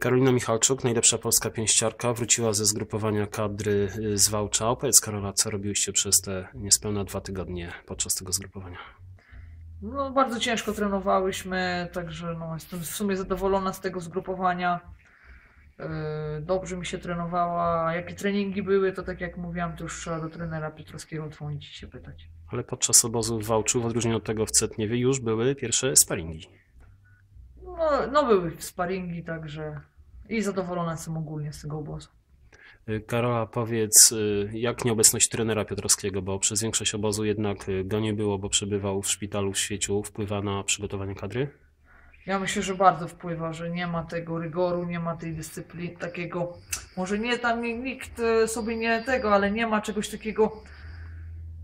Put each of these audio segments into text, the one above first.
Karolina Michalczuk, najlepsza polska pięściarka, wróciła ze zgrupowania kadry y, z Wałcza. Opowiedz Karola, co robiłyście przez te niespełna dwa tygodnie podczas tego zgrupowania? No, bardzo ciężko trenowałyśmy, także no, jestem w sumie zadowolona z tego zgrupowania. Yy, Dobrze mi się trenowała. Jakie treningi były, to tak jak mówiłam, to już trzeba do trenera Piotrowskiego dzwonić i się pytać. Ale podczas obozu w Wałczu, w odróżnieniu od tego w Cetniewie, już były pierwsze sparingi. No, były sparingi, także i zadowolona jestem ogólnie z tego obozu. Y, Karola, powiedz, y, jak nieobecność trenera Piotrowskiego, bo przez większość obozu jednak y, go nie było, bo przebywał w szpitalu w Świeciu, wpływa na przygotowanie kadry? Ja myślę, że bardzo wpływa, że nie ma tego rygoru, nie ma tej dyscypliny, takiego, może nie tam nikt sobie nie tego, ale nie ma czegoś takiego,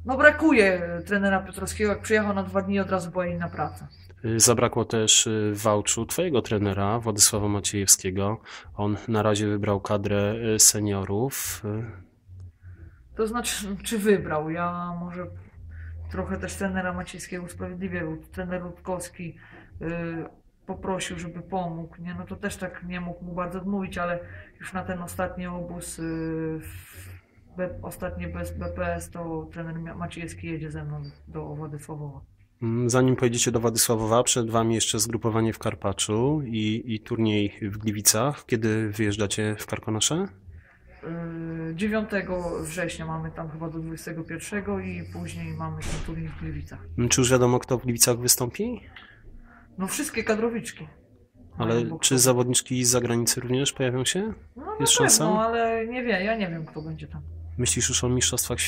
no brakuje e, trenera Piotrowskiego, jak przyjechał na dwa dni, od razu była inna praca. Y, Zabrakło też y, Wałczu twojego trenera, Władysława Maciejewskiego. On na razie wybrał kadrę y, seniorów. To znaczy, czy wybrał, ja może trochę też trenera Maciejskiego usprawiedliwię, bo trener Rutkowski poprosił, żeby pomógł, nie, no to też tak nie mógł mu bardzo odmówić, ale już na ten ostatni obóz, B, ostatni bez BPS, to trener Maciejewski jedzie ze mną do Władysławowa. Mm, Zanim pojedziecie do Władysławowa, przed wami jeszcze zgrupowanie w Karpaczu i, i turniej w Gliwicach. Kiedy wyjeżdżacie w Karkonosze? Y, 9 września mamy tam chyba do 21 i później mamy ten turniej w Gliwicach. Mm, Czy już wiadomo, kto w Gliwicach wystąpi? No wszystkie kadrowiczki. Ale czy kto- zawodniczki z zagranicy również pojawią się? No, Jest szansa? ale nie wiem, ja nie wiem kto będzie tam. Myślisz już o mistrzostwach,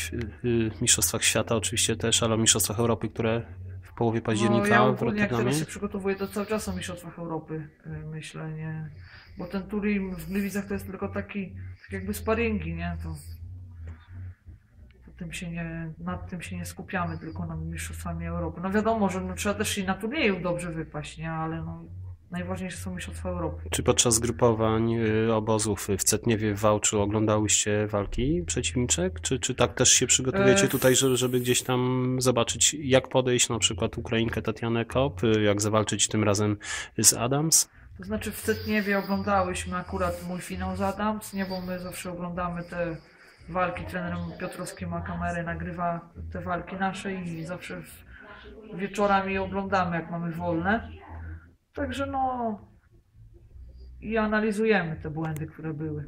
y, mistrzostwach świata oczywiście też, ale o mistrzostwach Europy, które w połowie No, października ja w jak teraz się przygotowuję, to cały czas o Mistrzostwach Europy y, myślę, nie? Bo ten turniej w Gliwicach to jest tylko taki, tak jakby sparingi, nie? To, to tym się nie, nad tym się nie skupiamy, tylko nad Mistrzostwami Europy. No wiadomo, że no, trzeba też i na turnieju dobrze wypaść, nie? Ale no, najważniejsze są Mistrzostwa Europy. Czy podczas zgrupowań y, obozów w Cetniewie, w Wałczu oglądałyście walki przeciwniczek? Czy, czy tak też się przygotujecie E, tutaj, żeby, żeby gdzieś tam zobaczyć, jak podejść na przykład Ukrainkę Tatianę Kop, y, jak zawalczyć tym razem z Adams? To znaczy w Cetniewie oglądałyśmy akurat mój finał z Adams, nie? Bo my zawsze oglądamy te walki, trener Piotrowski ma kamerę, nagrywa te walki nasze i zawsze w, wieczorami oglądamy jak mamy wolne. Także no i analizujemy te błędy, które były.